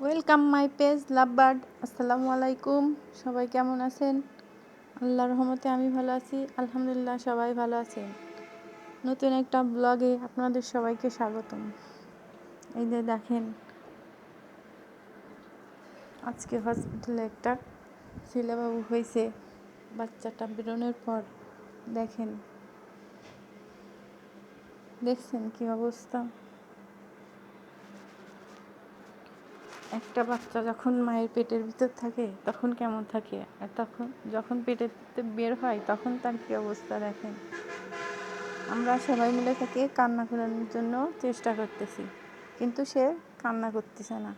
Welcome my page love bird আসসালামু আলাইকুম সবাই কেমন আছেন? আল্লাহর রহমতে আমি ভালো আছি। আলহামদুলিল্লাহ, সবাই ভালো আছেন। নতুন একটা ব্লগে আপনাদের সবাইকে স্বাগতম। এই যে দেখেন, আজকে হসপিটালে একটা ছেলেবাবু হয়েছে। বাচ্চাটা বেরোনোর পর দেখেন। দেখছেন কি অবস্থা? একটা বাচ্চা যখন মায়ের পেটের ভিতর থাকে, তখন কেমন থাকে? আর তখন যখন পেটের বের হয়, তখন তার কী অবস্থা দেখেন? আমরা সবাই মিলে তাকে কান্না করানোর জন্য চেষ্টা করতেছি, কিন্তু সে কান্না করতেছে না।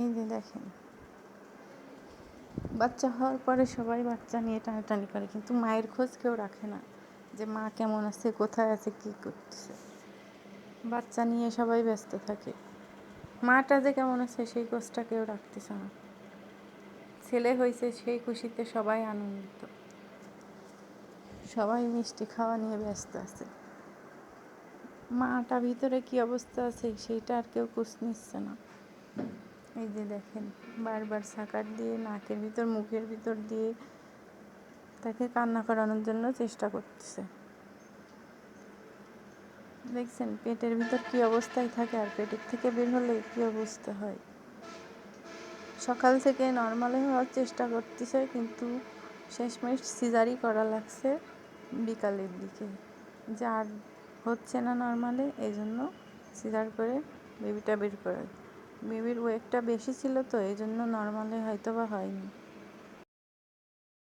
এই যে দেখেন। বাচ্চা হওয়ার পরে সবাই বাচ্চা নিয়ে টানাটানি করে, কিন্তু মায়ের খোঁজ কেউ রাখে না যে মা কেমন আছে, কোথায় আছে, কী করতেছে। বাচ্চা নিয়ে সবাই ব্যস্ত থাকে। মাটা যে কেমন আছে সেই খোঁজটা কেউ রাখতেছে না। ছেলে হয়েছে সেই খুশিতে সবাই আনন্দিত। সবাই মিষ্টি খাওয়া নিয়ে ব্যস্ত আছে। মাটা ভিতরে কি অবস্থা আছে সেইটা আর কেউ কুছ নিচ্ছে না। এই যে দেখেন, বারবার সাকার দিয়ে, নাকের ভিতর, মুখের ভিতর দিয়ে তাকে কান্না করানোর জন্য চেষ্টা করতেছে। দেখছেন, পেটের ভিতর কি অবস্থায় থাকে আর পেটের থেকে বের হলে কি অবস্থা হয়? সকাল থেকে নর্মালে হওয়ার চেষ্টা করতেছে, কিন্তু শেষমেশ সিজারই করা লাগছে বিকালের দিকে। যে আর হচ্ছে না নর্মালে এই জন্য সিজার করে বেবিটা বের করে বেবির ওয়েটটা বেশি ছিল তো এই জন্য নর্মালে হয়তো বা হয়নি।